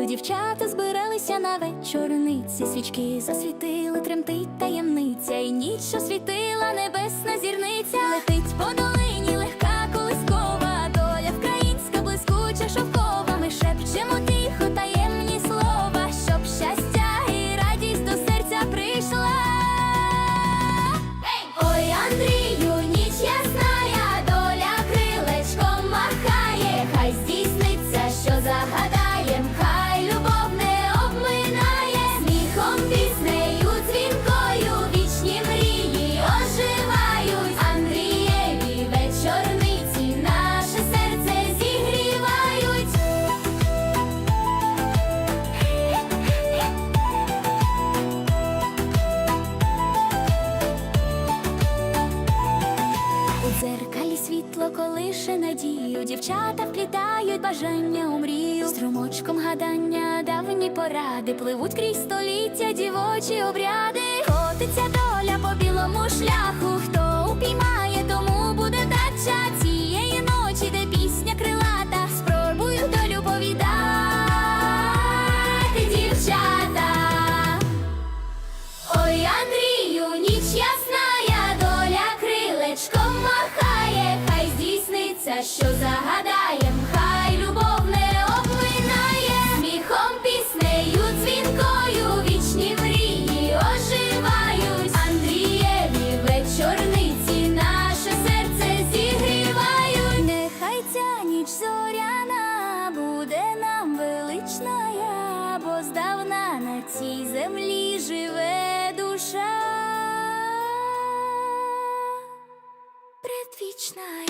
дівчата збиралися на вечорниці, свічки засвітили, тремтить таємниця, і ніч освітила небесна зірниця. Летить по У дзеркалі світло колише надію, дівчата вплітають бажання у мрію, струмочком гадання, давні поради. Пливуть крізь століття, дівочі обряди. серця, що загадаєм, хай любов не облинає, міхом піснею, дзвінкою вічні мрії оживають, Андрієві вечорниці, наше серце зігрівають, нехай ця ніч зоряна буде нам велична, бо здавна на цій землі живе душа. Предвічна.